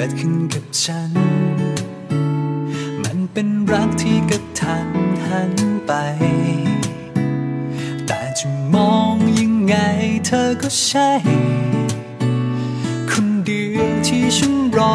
กิดขึ้นกับฉัน มันเป็นรักที่กระทันหันไป แต่จะมองยังไงเธอก็ใช่ คนเดียวที่ฉันรอ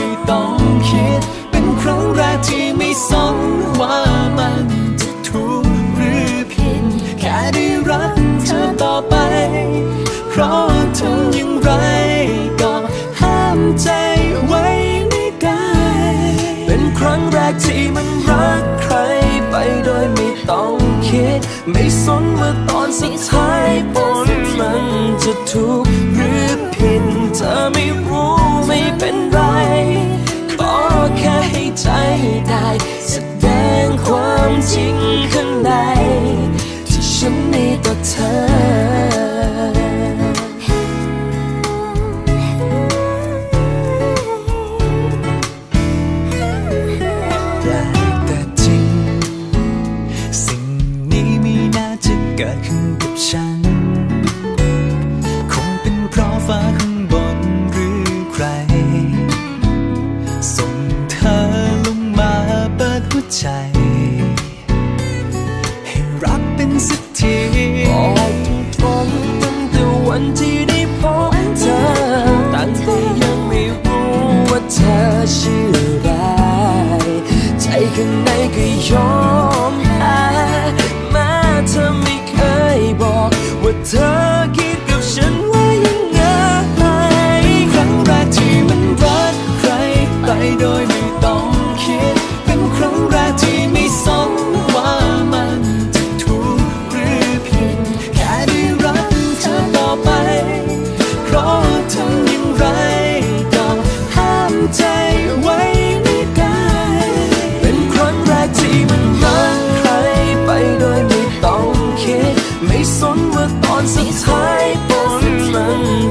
ต้องคิด ไม่สนว่าตอนสุดท้ายผลมันจะถูกหรือผิดเธอไม่รู้ไม่เป็นไร กิดขึ้นกับฉัน คงเป็นเพราะฟ้าข้างบนหรือใคร ส่งเธอลงมาเปิดหัวใจ สนว่าตอนสุดท้ายผลมัน